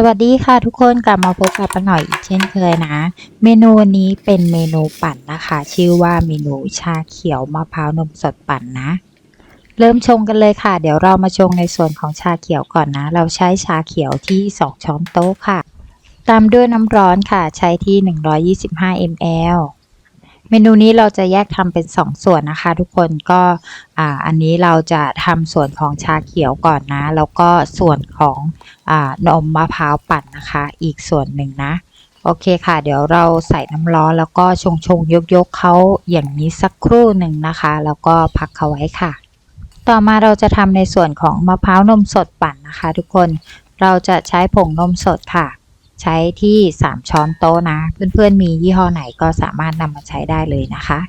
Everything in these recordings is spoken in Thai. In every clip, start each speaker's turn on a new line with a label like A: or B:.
A: สวัสดีค่ะทุกคนกลับมาพบกับป้าหน่อยอีกเช่นเคยนะ เมนูวันนี้เป็นเมนูปั่นนะคะ ชื่อว่าเมนูชาเขียวมะพร้าวนมสดปั่นนะ เริ่มชงกันเลยค่ะ เดี๋ยวเรามาชงในส่วนของชาเขียวก่อนนะ เราใช้ชาเขียวที่ 2 ช้อนโต๊ะค่ะ ตามด้วยน้ำร้อนค่ะใช้ที่ 125 ml เมนูนี้เราจะแยกทำเป็น 2 ส่วนนะคะ ทุกคนก็อ่าอันนี้เราจะทำส่วนของชาเขียวก่อนนะ แล้วก็ส่วนของอานมมะพร้าวปั่นนะคะ อีกส่วนหนึ่งนะโอเคค่ะ เดี๋ยวเราใส่น้ำร้อนแล้วก็ชงชงยกยกเขาอย่างนี้สักครู่หนึ่งนะคะ แล้วก็พักเขาไว้ค่ะ ต่อมาเราจะทำในส่วนของมะพร้าวนมสดปั่นนะคะ ทุกคนเราจะใช้ผงนมสดค่ะ ใช้ที่ 3 ช้อนโต๊ะนะ เพื่อนๆมียี่ห้อไหนก็สามารถนำมาใช้ได้เลยนะคะ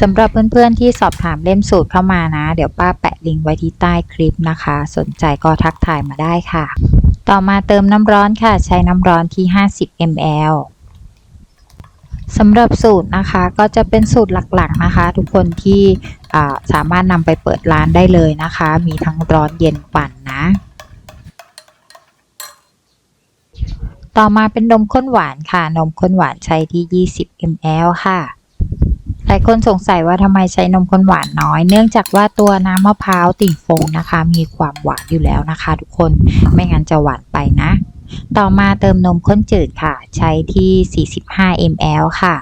A: สำหรับเพื่อนๆที่สอบถามเล่มสูตรเข้ามานะ เดี๋ยวป้าแปะลิงก์ไว้ที่ใต้คลิปนะคะ สนใจก็ทักทายมาได้ค่ะ ต่อมาเติมน้ำร้อนค่ะ ใช้น้ำร้อนที่ 50 ml สำหรับสูตรนะคะก็จะเป็นสูตรหลักๆนะคะ ทุกคนที่สามารถนำไปเปิดร้านได้เลยนะคะ มีทั้งร้อนเย็นปั่นนะ ต่อมาเป็นนมข้นหวานค่ะ นมข้นหวานใช้ที่ 20 ml ค่ะ หลายคนสงสัยว่าทำไมใช้นมข้นหวานน้อย เนื่องจากว่าตัวน้ำมะพร้าวติ่งฟงนะคะ มีความหวานอยู่แล้วนะคะ ทุกคน ไม่งั้นจะหวานไปนะ ต่อมาเติมนมข้นจืดค่ะ ใช้ที่ 45 ml ค่ะ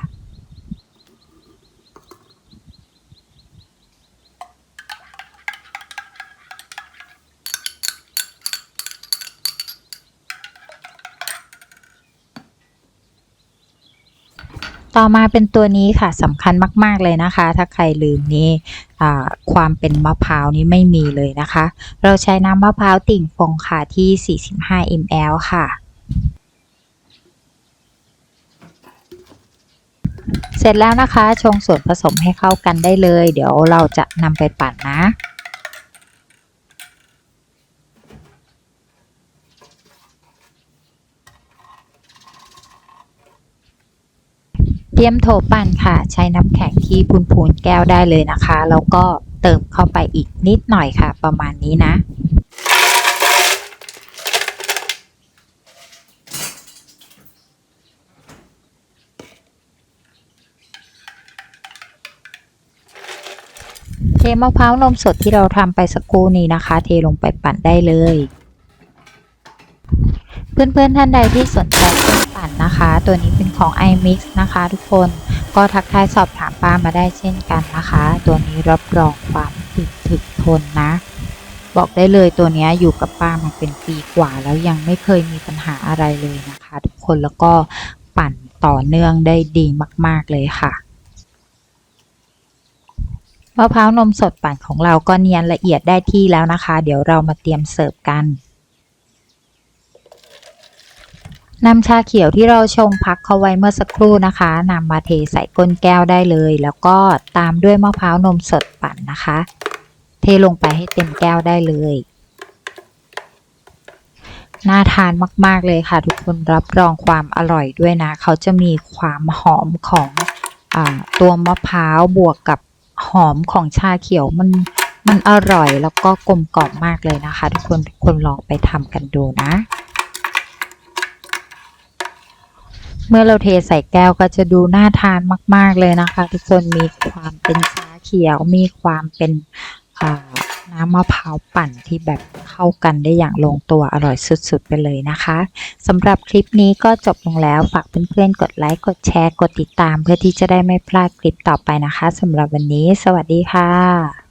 A: ต่อมาเป็นตัวนี้ค่ะสำคัญมาก ๆ เลยนะคะ ถ้าใครลืมนี่ความเป็นมะพร้าวนี้ไม่มีเลยนะคะ เราใช้น้ำมะพร้าวติ่งฟงค่ะที่ 45 ml ค่ะเสร็จแล้วนะคะ ชงส่วนผสมให้เข้ากันได้เลย เดี๋ยวเราจะนำไปปั่นนะ เตรียมโถปั่นค่ะ ใช้น้ำแข็งที่พูนๆแก้วได้เลยนะคะ แล้วก็เติมเข้าไปอีกนิดหน่อยค่ะ ประมาณนี้นะเทมะพร้าวนมสดที่เราทำไปสักครู่นี้นะคะ เทลงไปปั่นได้เลย เพื่อนๆท่านใดที่สนใจ ต่อนนะคะ ตัวนี้เป็นของ iMix นะคะ ทุกคนก็ทักทายสอบถามป้ามาได้เช่นกันนะคะ ตัวนี้รับรองความถึกถึกทนนะ บอกได้เลยตัวนี้อยู่กับป้ามาเป็นปีกว่า แล้วยังไม่เคยมีปัญหาอะไรเลยนะคะ ทุกคนแล้วก็ปั่นต่อเนื่องได้ดีมากๆเลยค่ะมะพร้าวนมสดปั่นของเราก็เนียนละเอียดได้ที่แล้วนะคะ เดี๋ยวเรามาเตรียมเสิร์ฟกัน นำชาเขียวที่เราชงพักเข้าไว้เมื่อสักครู่นะคะนำมาเทใส่ก้นแก้วได้เลย แล้วก็ตามด้วยมะพร้าวนมสดปั่นนะคะ เทลงไปให้เต็มแก้วได้เลยน่าทานมาก ๆ เลยค่ะ ทุกคนรับรองความอร่อยด้วยนะ เขาจะมีความหอมของอตัวมะพร้าวบวกกับหอมของชาเขียวมันมันอร่อยแล้วก็กลมกล่อมมากเลยนะคะ ทุกคนทุกคนลองไปทำกันดูนะ เมื่อเราเทใส่แก้วก็จะดูน่าทานมาก ๆเลยนะคะ ทุกคนมีความเป็นชาเขียวมีความเป็นน้ำมะพร้าวปั่นที่แบบเข้ากันได้อย่างลงตัวอร่อยสุด ๆ ไปเลยนะคะสำหรับคลิปนี้ก็จบลงแล้วฝากเพื่อนๆกดไลค์กดแชร์กดติดตาม เพื่อที่จะได้ไม่พลาดคลิปต่อไปนะคะสำหรับวันนี้ สวัสดีค่ะ